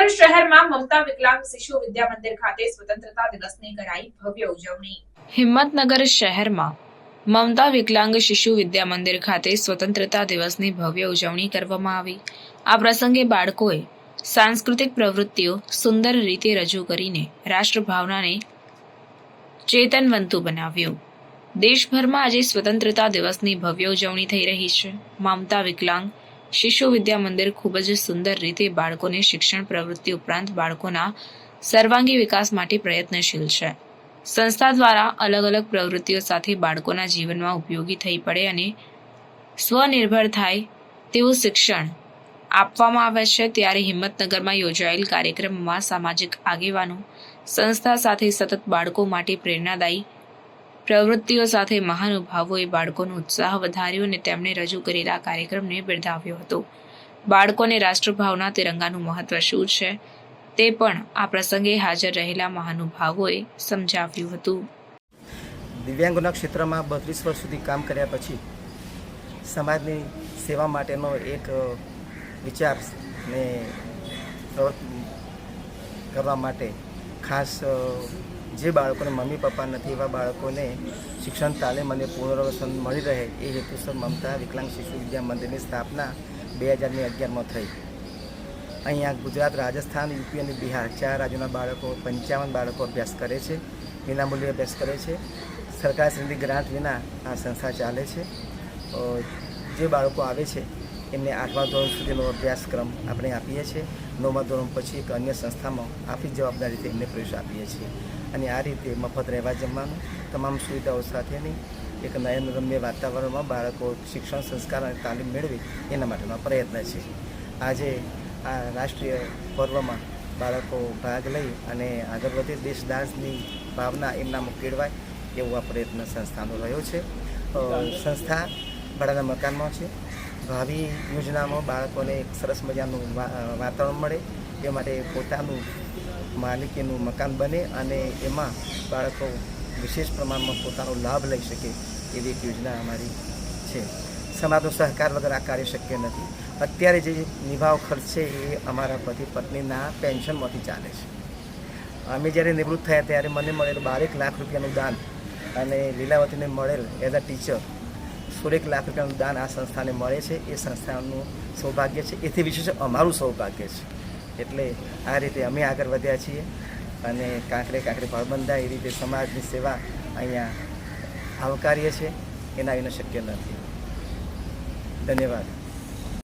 હિંમતનગર શહેરમાં મમતા વિકલાંગ શિશુ વિદ્યા મંદિર ખાતે સ્વતંત્રતા દિવસની કરાઈ ભવ્ય ઉજવણી. હિંમતનગર શહેરમાં મમતા વિકલાંગ શિશુ વિદ્યા મંદિર ખાતે સ્વતંત્રતા દિવસની ભવ્ય ઉજવણી કરવામાં આવી. આ પ્રસંગે બાળકોએ સાંસ્કૃતિક પ્રવૃત્તિઓ સુંદર રીતે રજૂ કરીને રાષ્ટ્રભાવનાને ચેતનવંતુ બનાવ્યું. દેશભરમાં આજે સ્વતંત્રતા દિવસની ભવ્ય ઉજવણી થઈ રહી છે. મમતા વિકલાંગ શિશુ વિદ્યા મંદિર ખૂબ જ સુંદર રીતે બાળકોને શિક્ષણ પ્રવૃત્તિ ઉપરાંત બાળકોના સર્વાંગી વિકાસ માટે પ્રયત્નશીલ છે. સંસ્થા દ્વારા અલગ અલગ પ્રવૃત્તિઓ સાથે બાળકોના જીવનમાં ઉપયોગી થઈ પડે અને સ્વનિર્ભર થાય તેવું શિક્ષણ આપવામાં આવે છે, ત્યારે હિંમતનગરમાં યોજાયેલ કાર્યક્રમમાં સામાજિક આગેવાનો સંસ્થા સાથે સતત બાળકો માટે પ્રેરણાદાયી પ્રવૃત્તિઓ સાથે મહાનુભાવોએ બાળકોનો ઉત્સાહ વધાર્યો અને તેમણે રજૂ કરેલા કાર્યક્રમને બિરદાવ્યો હતો. બાળકોને રાષ્ટ્રભાવના તિરંગાનું મહત્વ શું છે? તે પણ આ પ્રસંગે હાજર રહેલા મહાનુભાવોએ સમજાવ્યું હતું. દિવ્યાંગોના ક્ષેત્રમાં બત્રીસ વર્ષ સુધી કામ કર્યા પછી સમાજની સેવા માટેનો એક વિચાર ને કરવા માટે ખાસ જે બાળકોને મમ્મી પપ્પા નથી એવા બાળકોને શિક્ષણ તાલીમ અને પુનર્વસન મળી રહે એ હેતુસર મમતા વિકલાંગ શિશુ વિદ્યા મંદિરની સ્થાપના બે હજારની અગિયારમાં થઈ. અહીંયા ગુજરાત, રાજસ્થાન, યુપી અને બિહાર ચાર રાજ્યોના બાળકો, પંચાવન બાળકો અભ્યાસ કરે છે. વિનામૂલ્યે અભ્યાસ કરે છે. સરકારશ્રીની ગ્રાન્ટ વિના આ સંસ્થા ચાલે છે. જે બાળકો આવે છે એમને આઠમા ધોરણ સુધીનો અભ્યાસક્રમ આપણે આપીએ છીએ. નવમા ધોરણ પછી એક અન્ય સંસ્થામાં આપણી જવાબદારીથી એમને પ્રવેશ આપીએ છીએ. અને આ રીતે મફત રહેવા જમવાનું, તમામ સુવિધાઓ સાથેની એક નયનરમ્ય વાતાવરણમાં બાળકો શિક્ષણ, સંસ્કાર અને તાલીમ મેળવે એના માટેનો પ્રયત્ન છે. આજે આ રાષ્ટ્રીય પર્વમાં બાળકો ભાગ લઈ અને આગળ વધે દેશદાસની ભાવના એમનામાં કેળવાય એવો આ પ્રયત્ન સંસ્થાનો રહ્યો છે. સંસ્થા ભાડાના મકાનમાં છે. ભાવિ યોજનામાં બાળકોને એક સરસ મજાનું વાતાવરણ મળે, એ માટે પોતાનું માલિકીનું મકાન બને અને એમાં બાળકો વિશેષ પ્રમાણમાં પોતાનો લાભ લઈ શકે એવી એક યોજના અમારી છે. સમાજનો સહકાર વગર આ કાર્ય શક્ય નથી. અત્યારે જે નિભાવ ખર્ચ છે એ અમારા પતિ પત્નીના પેન્શનમાંથી ચાલે છે. અમે જ્યારે નિવૃત્ત થયા ત્યારે મને મળેલું બારેક લાખ રૂપિયાનું દાન અને લીલાવતીને મળેલ એઝ અ ટીચર સોળેક લાખ રૂપિયાનું દાન આ સંસ્થાને મળે છે. એ સંસ્થાનું સૌભાગ્ય છે. એથી વિશેષ અમારું સૌભાગ્ય છે. એટલે આ રીતે અમે આગળ વધ્યા છીએ અને કાંકરે કાંકરે ભાળ એ રીતે સમાજની સેવા અહીંયા આવકારીએ છીએ એના વિના શક્ય નથી. ધન્યવાદ.